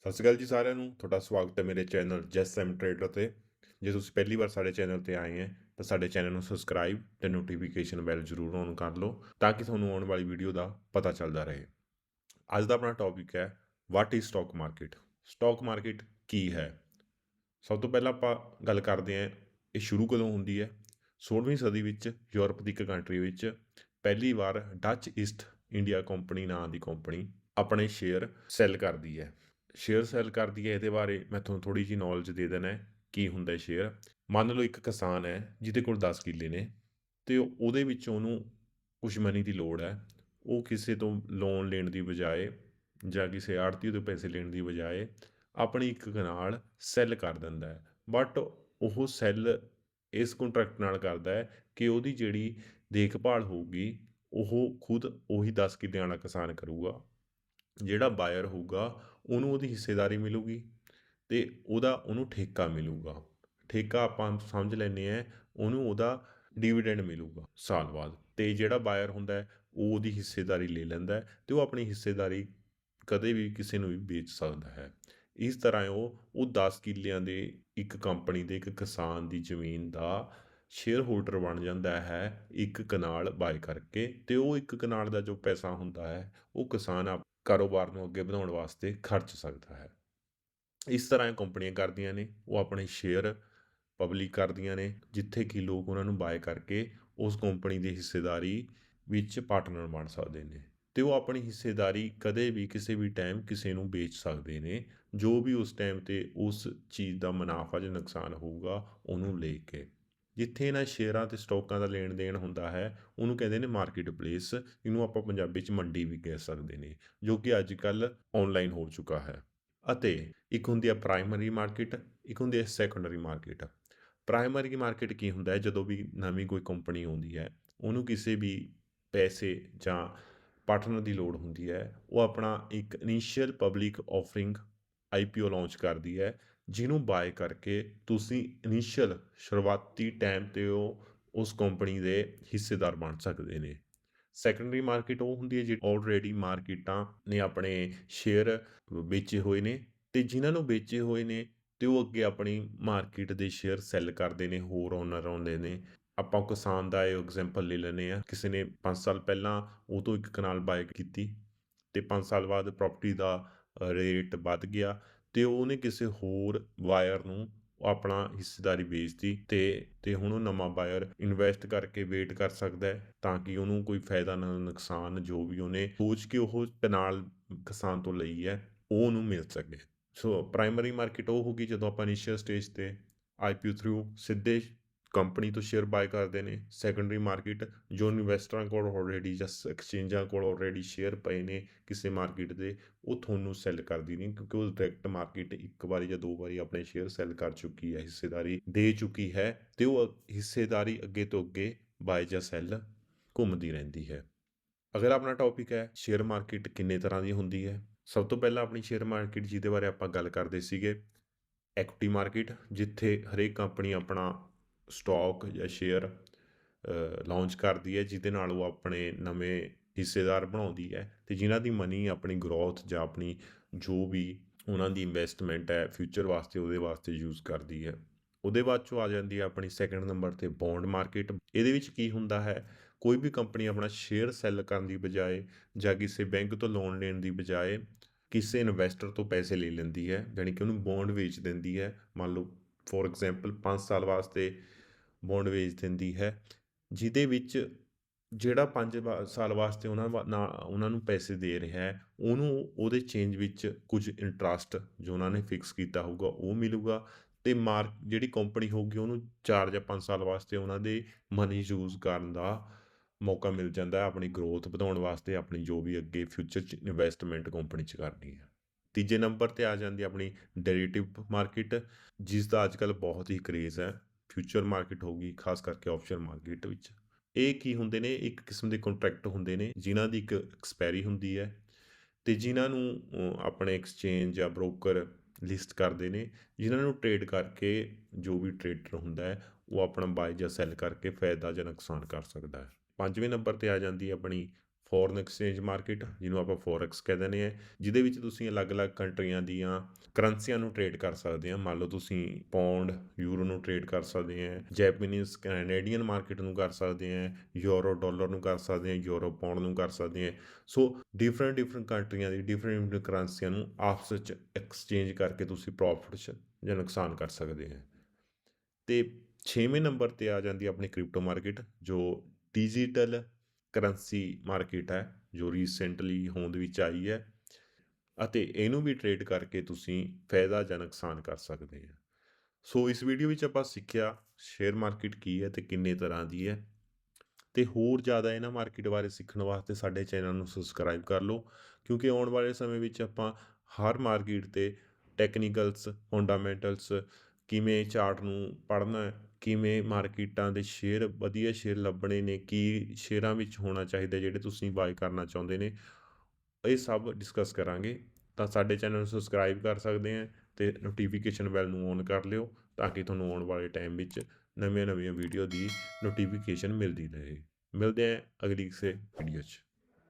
ਸਤਿ ਸ਼੍ਰੀ ਅਕਾਲ ਜੀ ਸਾਰਿਆਂ ਨੂੰ। ਤੁਹਾਡਾ ਸਵਾਗਤ ਹੈ ਮੇਰੇ ਚੈਨਲ ਜੈਸ ਐਮ ਟ੍ਰੇਡਰ ਤੇ। ਜੇ ਤੁਸੀਂ ਪਹਿਲੀ ਵਾਰ ਸਾਡੇ ਚੈਨਲ ਤੇ ਆਏ ਹੈ, ਤਾਂ ਸਾਡੇ ਚੈਨਲ ਨੂੰ ਸਬਸਕ੍ਰਾਈਬ ਤੇ ਨੋਟੀਫਿਕੇਸ਼ਨ ਬੈਲ ਜ਼ਰੂਰ ਔਨ ਕਰ ਲਓ, ਤਾਂ ਕਿ ਤੁਹਾਨੂੰ ਆਉਣ ਵਾਲੀ ਵੀਡੀਓ ਦਾ ਪਤਾ ਚੱਲਦਾ ਰਹੇ। ਅੱਜ ਦਾ ਆਪਣਾ ਟੌਪਿਕ ਹੈ what is stock market stock market ਕੀ ਹੈ? ਸਭ ਤੋਂ ਪਹਿਲਾਂ ਆਪਾਂ ਗੱਲ ਕਰਦੇ ਹਾਂ, ਇਹ ਸ਼ੁਰੂ ਕਦੋਂ ਹੁੰਦੀ ਹੈ? 16ਵੀਂ ਸਦੀ ਵਿੱਚ, ਯੂਰਪ ਦੀ ਇੱਕ ਕੰਟਰੀ ਵਿੱਚ ਪਹਿਲੀ ਵਾਰ ਡੱਚ ਈਸਟ ਇੰਡੀਆ ਕੰਪਨੀ ਨਾਂ ਦੀ ਕੰਪਨੀ ਆਪਣੇ ਸ਼ੇਅਰ ਸੈੱਲ ਕਰਦੀ ਹੈ। ਸ਼ੇਅਰ ਸੈੱਲ ਕਰਦੀ ਹੈ ਇਹਦੇ ਬਾਰੇ, ਮੈਂ ਤੁਹਾਨੂੰ ਥੋੜੀ ਜੀ ਨੌਲੇਜ ਦੇ ਦੇਣਾ ਕੀ ਹੁੰਦਾ ਹੈ ਸ਼ੇਅਰ ਮੰਨ ਲਓ ਇੱਕ ਕਿਸਾਨ ਹੈ, ਜਿਹਦੇ ਕੋਲ 10 ਕਿੱਲੇ ਨੇ, ਤੇ ਉਹਦੇ ਵਿੱਚ ਉਹਨੂੰ ਕੁਝ ਮਨੀ ਦੀ ਲੋੜ ਹੈ, ਉਹ ਕਿਸੇ ਤੋਂ ਲੋਨ ਲੈਣ ਦੀ ਬਜਾਏ ਜਾਂ ਕਿਸੇ ਆੜਤੀ ਤੋਂ ਪੈਸੇ ਲੈਣ ਦੀ ਬਜਾਏ ਆਪਣੀ ਇੱਕ ਕਨਾਲ ਸੈੱਲ ਕਰ ਦਿੰਦਾ ਹੈ। ਬਟ ਉਹ ਸੈੱਲ ਇਸ ਕੰਟਰੈਕਟ ਨਾਲ ਕਰਦਾ ਹੈ ਕਿ ਉਹਦੀ ਜਿਹੜੀ ਦੇਖਭਾਲ ਹੋਊਗੀ, ਉਹ ਖੁਦ ਉਹੀ 10 ਕਿੱਲਿਆਂ ਵਾਲਾ ਕਿਸਾਨ ਕਰੂਗਾ। ਜਿਹੜਾ ਬਾਇਰ ਹੋਊਗਾ, ਉਹਨੂੰ ਉਹਦੀ ਹਿੱਸੇਦਾਰੀ ਮਿਲੂਗੀ ਤੇ ਉਹਦਾ ਉਹਨੂੰ ਠੇਕਾ ਮਿਲੂਗਾ। ਠੇਕਾ ਆਪਾਂ ਸਮਝ ਲੈਂਦੇ ਆ ਉਹਨੂੰ ਉਹਦਾ ਡਿਵੀਡੈਂਡ ਮਿਲੂਗਾ ਸਾਲ ਬਾਅਦ ਤੇ ਜਿਹੜਾ ਬਾਇਰ ਹੁੰਦਾ ਉਹ ਉਹਦੀ ਹਿੱਸੇਦਾਰੀ ਲੈ ਲੈਂਦਾ ਹੈ ਤੇ ਉਹ ਆਪਣੀ ਹਿੱਸੇਦਾਰੀ ਕਦੇ ਵੀ ਕਿਸੇ ਨੂੰ ਵੀ ਵੇਚ ਸਕਦਾ ਹੈ। ਇਸ ਤਰ੍ਹਾਂ ਉਹ ਉਹ 10 ਕਿੱਲਿਆਂ ਦੇ ਇੱਕ ਕੰਪਨੀ ਦੇ ਇੱਕ ਕਿਸਾਨ ਦੀ ਜ਼ਮੀਨ ਦਾ ਸ਼ੇਅਰ ਹੋਲਡਰ ਬਣ ਜਾਂਦਾ ਹੈ, ਇੱਕ ਕਨਾਲ ਬਾਏ ਕਰਕੇ ਤੇ ਉਹ ਇੱਕ ਕਨਾਲ ਦਾ ਜੋ ਪੈਸਾ ਹੁੰਦਾ ਹੈ, ਉਹ ਕਿਸਾਨ ਆਪ ਕਾਰੋਬਾਰ ਨੂੰ ਅੱਗੇ ਵਧਾਉਣ ਵਾਸਤੇ ਖਰਚ ਸਕਦਾ ਹੈ। ਇਸ ਤਰ੍ਹਾਂ ਇਹ ਕੰਪਨੀਆਂ ਕਰਦੀਆਂ ਨੇ, ਉਹ ਆਪਣੇ ਸ਼ੇਅਰ ਪਬਲਿਕ ਕਰਦੀਆਂ ਨੇ, ਜਿੱਥੇ ਕਿ ਲੋਕ ਉਹਨਾਂ ਨੂੰ ਬਾਏ ਕਰਕੇ ਉਸ ਕੰਪਨੀ ਦੀ ਹਿੱਸੇਦਾਰੀ ਵਿੱਚ ਪਾਰਟਨਰ ਬਣ ਸਕਦੇ ਨੇ। ਤੇ ਉਹ ਆਪਣੀ ਹਿੱਸੇਦਾਰੀ ਕਦੇ ਵੀ ਕਿਸੇ ਵੀ ਟਾਈਮ ਕਿਸੇ ਨੂੰ ਵੇਚ ਸਕਦੇ ਨੇ, ਜੋ ਵੀ ਉਸ ਟਾਈਮ ਤੇ ਉਸ ਚੀਜ਼ ਦਾ ਮੁਨਾਫਾ ਜਾਂ ਨੁਕਸਾਨ ਹੋਊਗਾ, ਉਹਨੂੰ ਲੈ ਕੇ। ਜਿੱਥੇ ਇਹਨਾਂ ਸ਼ੇਅਰਾਂ ਤੇ ਸਟਾਕਾਂ ਦਾ ਲੈਣ ਦੇਣ ਹੁੰਦਾ ਹੈ, ਉਹਨੂੰ ਕਹਿੰਦੇ ਨੇ ਮਾਰਕੀਟ ਪਲੇਸ ਇਹਨੂੰ ਆਪਾਂ ਪੰਜਾਬੀ ਚ ਮੰਡੀ ਵੀ ਕਹਿ ਸਕਦੇ ਨੇ, ਜੋ ਕਿ ਅੱਜ ਕੱਲ ਆਨਲਾਈਨ ਹੋ ਚੁੱਕਾ ਹੈ। ਅਤੇ ਇੱਕ ਹੁੰਦੀ ਹੈ ਪ੍ਰਾਇਮਰੀ ਮਾਰਕੀਟ ਇੱਕ ਹੁੰਦੀ ਹੈ ਸੈਕੰਡਰੀ ਮਾਰਕੀਟ ਪ੍ਰਾਇਮਰੀ ਮਾਰਕੀਟ ਕੀ ਹੁੰਦਾ ਹੈ? ਜਦੋਂ ਵੀ ਨਵੀਂ ਕੋਈ ਕੰਪਨੀ ਆਉਂਦੀ ਹੈ, ਉਹਨੂੰ ਕਿਸੇ ਵੀ ਪੈਸੇ ਜਾਂ ਪਾਰਟਨਰ ਦੀ ਲੋੜ ਹੁੰਦੀ ਹੈ, ਉਹ ਆਪਣਾ ਇੱਕ initial public offering IPO launch ਕਰਦੀ ਹੈ ਜਿਹਨੂੰ ਬਾਏ ਕਰਕੇ ਤੁਸੀਂ ਇਨੀਸ਼ੀਅਲ ਸ਼ੁਰੂਆਤੀ ਟਾਈਮ ਤੇ ਉਹ, ਉਸ ਕੰਪਨੀ ਦੇ ਹਿੱਸੇਦਾਰ ਬਣ ਸਕਦੇ ਨੇ। ਸੈਕੰਡਰੀ ਮਾਰਕੀਟ ਉਹ ਹੁੰਦੀ ਹੈ ਜਿਹੜੀ ਆਲਰੇਡੀ ਮਾਰਕੀਟਾਂ ਨੇ ਆਪਣੇ ਸ਼ੇਅਰ ਵੇਚੇ ਹੋਏ ਨੇ ਤੇ ਜਿਨ੍ਹਾਂ ਨੂੰ ਵੇਚੇ ਹੋਏ ਨੇ ਤੇ ਉਹ ਅੱਗੇ ਆਪਣੀ ਮਾਰਕੀਟ ਦੇ ਸ਼ੇਅਰ ਸੈੱਲ ਕਰਦੇ ਨੇ, ਹੋਰ ਓਨਰ ਆਉਂਦੇ ਨੇ। ਆਪਾਂ ਕਿਸਾਨ ਦਾ ਇਹ ਐਗਜ਼ਾਮਪਲ ਲੈ ਲੈਨੇ ਆ ਕਿਸੇ ਨੇ 5 ਸਾਲ ਪਹਿਲਾਂ ਉਹ ਤੋਂ ਇੱਕ ਕਨਾਲ ਬਾਏ ਕੀਤੀ ਤੇ 5 ਸਾਲ ਬਾਅਦ ਪ੍ਰਾਪਰਟੀ ਦਾ ਰੇਟ ਵੱਧ ਗਿਆ ਤੇ ਉਹਨੇ ਕਿਸੇ ਹੋਰ ਵਾਇਰ ਨੂੰ ਆਪਣਾ ਹਿੱਸੇਦਾਰੀ ਵੇਚਤੀ ਤੇ ਤੇ ਹੁਣ ਉਹ ਨਵਾਂ ਬਾਇਰ ਇਨਵੈਸਟ ਕਰਕੇ ਵੇਟ ਕਰ ਸਕਦਾ ਹੈ ਤਾਂ ਕਿ ਉਹਨੂੰ ਕੋਈ ਫਾਇਦਾ ਨਾ, ਨੁਕਸਾਨ ਜੋ ਵੀ ਉਹਨੇ ਸੋਚ ਕੇ ਉਹ ਕਨਾਲ ਕਿਸਾਨ ਤੋਂ ਲਈ ਹੈ, ਉਹ ਉਹਨੂੰ ਮਿਲ ਸਕੇ। ਸੋ ਪ੍ਰਾਇਮਰੀ ਮਾਰਕੀਟ ਉਹ ਹੋਗੀ ਜਦੋਂ ਆਪਾਂ ਇਨੀਸ਼ੀਅਲ ਸਟੇਜ ਤੇ ਆਈਪੀਓ ਥਰੂ ਸਿੱਧੇ ਕੰਪਨੀ ਤੋਂ ਸ਼ੇਅਰ ਬਾਏ ਕਰਦੇ ਨੇ, ਸੈਕੰਡਰੀ ਮਾਰਕੀਟ, ਜੋ ਇਨਵੈਸਟਰਾਂ ਕੋਲ ਆਲਰੇਡੀ ਜਾਂ ਐਕਸਚੇਂਜਾਂ ਕੋਲ ਆਲਰੇਡੀ ਸ਼ੇਅਰ ਪਏ ਨੇ ਕਿਸੇ ਮਾਰਕੀਟ ਦੇ, ਉਹ ਤੁਹਾਨੂੰ ਸੈੱਲ ਕਰਦੀ ਨਹੀਂ ਕਿਉਂਕਿ ਉਹ ਡਾਇਰੈਕਟ ਮਾਰਕੀਟ ਇੱਕ ਵਾਰੀ ਜਾਂ ਦੋ ਵਾਰੀ ਆਪਣੇ ਸ਼ੇਅਰ ਸੈੱਲ ਕਰ ਚੁੱਕੀ ਹੈ, ਹਿੱਸੇਦਾਰੀ ਦੇ ਚੁੱਕੀ ਹੈ ਤੇ ਉਹ ਹਿੱਸੇਦਾਰੀ ਅੱਗੇ ਤੋਂ ਅੱਗੇ ਬਾਏ ਜਾਂ ਸੈੱਲ ਘੁੰਮਦੀ ਰਹਿੰਦੀ ਹੈ। ਅਗਰ ਆਪਣਾ ਟੌਪਿਕ ਹੈ ਸ਼ੇਅਰ ਮਾਰਕੀਟ ਕਿੰਨੇ ਤਰ੍ਹਾਂ ਦੀ ਹੁੰਦੀ ਹੈ? ਸਭ ਤੋਂ ਪਹਿਲਾਂ ਆਪਣੀ ਸ਼ੇਅਰ ਮਾਰਕੀਟ ਜਿਹਦੇ ਬਾਰੇ ਆਪਾਂ ਗੱਲ ਕਰਦੇ ਸੀਗੇ ਐਕੁਇਟੀ ਮਾਰਕੀਟ ਜਿੱਥੇ ਹਰੇਕ ਕੰਪਨੀ ਆਪਣਾ ਸਟਾਕ ਜਾਂ ਸ਼ੇਅਰ ਲਾਂਚ ਕਰਦੀ ਹੈ, ਜਿਹਦੇ ਨਾਲ ਉਹ ਆਪਣੇ ਨਵੇਂ ਹਿੱਸੇਦਾਰ ਬਣਾਉਂਦੀ ਹੈ ਤੇ ਜਿਨ੍ਹਾਂ ਦੀ ਮਨੀ ਆਪਣੀ ਗਰੋਥ ਜਾਂ ਆਪਣੀ ਜੋ ਵੀ ਉਹਨਾਂ ਦੀ ਇਨਵੈਸਟਮੈਂਟ ਹੈ ਫਿਊਚਰ ਵਾਸਤੇ, ਉਹਦੇ ਵਾਸਤੇ ਯੂਜ਼ ਕਰਦੀ ਹੈ। ਉਹਦੇ ਬਾਅਦ ਚੋਂ ਆ ਜਾਂਦੀ ਹੈ ਆਪਣੀ ਸੈਕੰਡ ਨੰਬਰ ਤੇ ਬੌਂਡ ਮਾਰਕੀਟ ਇਹਦੇ ਵਿੱਚ ਕੀ ਹੁੰਦਾ ਹੈ, ਕੋਈ ਵੀ ਕੰਪਨੀ ਆਪਣਾ ਸ਼ੇਅਰ ਸੈੱਲ ਕਰਨ ਦੀ ਬਜਾਏ ਜਾਂ ਕਿਸੇ ਬੈਂਕ ਤੋਂ ਲੋਨ ਲੈਣ ਦੀ ਬਜਾਏ ਕਿਸੇ ਇਨਵੈਸਟਰ ਤੋਂ ਪੈਸੇ ਲੈ ਲੈਂਦੀ ਹੈ ਯਾਨੀ ਕਿ ਉਹਨੂੰ ਬੌਂਡ ਵੇਚ ਦਿੰਦੀ ਹੈ। ਮੰਨ ਲਓ ਫੋਰ ਐਗਜ਼ਾਮਪਲ 5 ਸਾਲ ਵਾਸਤੇ ਬੌਂਡ ਵੇਚ ਦਿੰਦੀ ਹੈ, ਜਿਹਦੇ ਵਿੱਚ ਜਿਹੜਾ 5 ਸਾਲ ਵਾਸਤੇ ਉਹਨਾਂ ਵਾ- ਨਾ, ਉਹਨਾਂ ਨੂੰ ਪੈਸੇ ਦੇ ਰਿਹਾ ਹੈ, ਉਹਨੂੰ ਉਹਦੇ ਚੇਂਜ ਵਿੱਚ ਕੁਝ ਇੰਟਰਸਟ ਜੋ ਉਹਨਾਂ ਨੇ ਫਿਕਸ ਕੀਤਾ ਹੋਊਗਾ, ਉਹ ਮਿਲੂਗਾ ਤੇ ਮਾਰਕ ਜਿਹੜੀ ਕੰਪਨੀ ਹੋਊਗੀ ਉਹਨੂੰ 4 ਜਾਂ 5 ਸਾਲ ਵਾਸਤੇ ਉਹਨਾਂ ਦੇ ਮਨੀ ਯੂਜ਼ ਕਰਨ ਦਾ ਮੌਕਾ ਮਿਲ ਜਾਂਦਾ ਹੈ, ਆਪਣੀ ਗਰੋਥ ਵਧਾਉਣ ਵਾਸਤੇ, ਆਪਣੀ ਜੋ ਵੀ ਅੱਗੇ ਫਿਊਚਰ 'ਚ ਇਨਵੈਸਟਮੈਂਟ ਕੰਪਨੀ 'ਚ ਕਰਨੀ ਹੈ। ਤੀਜੇ ਨੰਬਰ ਤੇ ਆ ਜਾਂਦੀ ਆਪਣੀ ਡੈਰੀਵੇਟਿਵ ਮਾਰਕੀਟ ਜਿਸ ਦਾ ਅੱਜਕੱਲ ਬਹੁਤ ਹੀ ਕਰੇਜ਼ ਹੈ। ਫਿਊਚਰ ਮਾਰਕੀਟ ਹੋਗੀ ਖਾਸ ਕਰਕੇ ਆਪਸ਼ਨ ਮਾਰਕੀਟ ਵਿੱਚ। ਇਹ ਕੀ ਹੁੰਦੇ ਨੇ? ਇੱਕ ਕਿਸਮ ਦੇ ਕੰਟਰੈਕਟ ਹੁੰਦੇ ਨੇ, ਜਿਨ੍ਹਾਂ ਦੀ ਇੱਕ ਐਕਸਪਾਇਰੀ ਹੁੰਦੀ ਹੈ ਤੇ ਜਿਨ੍ਹਾਂ ਨੂੰ ਆਪਣੇ ਐਕਸਚੇਂਜ ਜਾਂ ਬ੍ਰੋਕਰ ਲਿਸਟ ਕਰਦੇ ਨੇ, ਜਿਨ੍ਹਾਂ ਨੂੰ ਟ੍ਰੇਡ ਕਰਕੇ ਜੋ ਵੀ ਟ੍ਰੇਡਰ ਹੁੰਦਾ ਹੈ, ਉਹ ਆਪਣਾ ਬਾਏ ਜਾਂ ਸੈਲ ਕਰਕੇ ਫਾਇਦਾ ਜਾਂ ਨੁਕਸਾਨ ਕਰ ਸਕਦਾ ਹੈ। ਪੰਜਵੇਂ ਨੰਬਰ ਤੇ ਆ ਜਾਂਦੀ ਹੈ ਆਪਣੀ ਫੋਰਨ ਐਕਸਚੇਂਜ ਮਾਰਕੀਟ ਜਿਹਨੂੰ ਆਪਾਂ ਫੋਰੈਕਸ ਕਹਿ ਦਿੰਦੇ ਹਾਂ, ਜਿਹਦੇ ਵਿੱਚ ਤੁਸੀਂ ਅਲੱਗ-ਅਲੱਗ ਕੰਟਰੀਆਂ ਦੀਆਂ ਕਰੰਸੀਆਂ ਨੂੰ ਟ੍ਰੇਡ ਕਰ ਸਕਦੇ ਆ ਮੰਨ ਲਓ ਤੁਸੀਂ ਪੌਂਡ ਯੂਰੋ ਨੂੰ ਟ੍ਰੇਡ ਕਰ ਸਕਦੇ ਆ ਜੈਪਨੀਜ਼ ਕੈਨੇਡੀਅਨ ਮਾਰਕੀਟ ਨੂੰ ਕਰ ਸਕਦੇ ਆ ਯੂਰੋ ਡਾਲਰ ਨੂੰ ਕਰ ਸਕਦੇ ਆ ਯੂਰੋ ਪੌਂਡ ਨੂੰ ਕਰ ਸਕਦੇ ਆ ਸੋ ਡਿਫਰੈਂਟ ਡਿਫਰੈਂਟ ਕੰਟਰੀਆਂ ਦੀ ਡਿਫਰੈਂਟ ਡਿਫਰੈਂਟ ਕਰੰਸੀਆਂ ਨੂੰ ਆਪਸ ਵਿੱਚ ਐਕਸਚੇਂਜ ਕਰਕੇ ਤੁਸੀਂ ਪ੍ਰੋਫਿਟ 'ਚ ਜਾਂ ਨੁਕਸਾਨ ਕਰ ਸਕਦੇ ਆ ਤੇ 6ਵੇਂ ਨੰਬਰ ਤੇ ਆ ਜਾਂਦੀ ਆਪਣੀ ਕ੍ਰਿਪਟੋ ਮਾਰਕੀਟ ਜੋ ਡਿਜੀਟਲ ਕਰੰਸੀ ਮਾਰਕੀਟ ਹੈ, ਜੋ ਰੀਸੈਂਟਲੀ ਹੋਂਦ ਵਿੱਚ ਆਈ ਹੈ ਅਤੇ ਇਹਨੂੰ ਵੀ ਟ੍ਰੇਡ ਕਰਕੇ ਤੁਸੀਂ ਫਾਇਦਾ ਜਾਂ ਨੁਕਸਾਨ ਕਰ ਸਕਦੇ ਆ। ਸੋ ਇਸ ਵੀਡੀਓ ਵਿੱਚ ਆਪਾਂ ਸਿੱਖਿਆ ਸ਼ੇਅਰ ਮਾਰਕੀਟ ਕੀ ਹੈ ਤੇ ਕਿੰਨੇ ਤਰ੍ਹਾਂ ਦੀ ਹੈ ਤੇ ਹੋਰ ਜ਼ਿਆਦਾ ਇਹਨਾਂ ਮਾਰਕੀਟ ਬਾਰੇ ਸਿੱਖਣ ਵਾਸਤੇ ਸਾਡੇ ਚੈਨਲ ਨੂੰ ਸਬਸਕ੍ਰਾਈਬ ਕਰ ਲਓ, ਕਿਉਂਕਿ ਆਉਣ ਵਾਲੇ ਸਮੇਂ ਵਿੱਚ ਆਪਾਂ ਹਰ ਮਾਰਕੀਟ ਤੇ ਟੈਕਨੀਕਲਸ ਫੰਡਾਮੈਂਟਲਸ ਕਿਵੇਂ ਚਾਰਟ ਨੂੰ ਪੜ੍ਹਨਾ ਹੈ ਕਿਵੇਂ ਮਾਰਕੀਟਾਂ ਦੇ ਸ਼ੇਅਰ ਵਧੀਆ ਸ਼ੇਅਰ ਲੱਭਣੇ ਨੇ, ਕੀ ਸ਼ੇਅਰਾਂ ਵਿੱਚ ਹੋਣਾ ਚਾਹੀਦਾ ਜਿਹੜੇ ਤੁਸੀਂ ਬਾਏ ਕਰਨਾ ਚਾਹੁੰਦੇ ਨੇ, ਇਹ ਸਭ ਡਿਸਕਸ ਕਰਾਂਗੇ। ਤਾਂ ਸਾਡੇ ਚੈਨਲ ਨੂੰ ਸਬਸਕ੍ਰਾਈਬ ਕਰ ਸਕਦੇ ਆ ਤੇ ਨੋਟੀਫਿਕੇਸ਼ਨ ਬੈਲ ਨੂੰ ਔਨ ਕਰ ਲਿਓ ਤਾਂ ਕਿ ਤੁਹਾਨੂੰ ਆਉਣ ਵਾਲੇ ਟਾਈਮ ਵਿੱਚ ਨਵੀਆਂ ਨਵੀਆਂ ਵੀਡੀਓ ਦੀ ਨੋਟੀਫਿਕੇਸ਼ਨ ਮਿਲਦੀ ਰਹੇ। ਮਿਲਦੇ ਆ ਅਗਲੀ ਕਿਸੇ ਵੀਡੀਓ 'ਚ।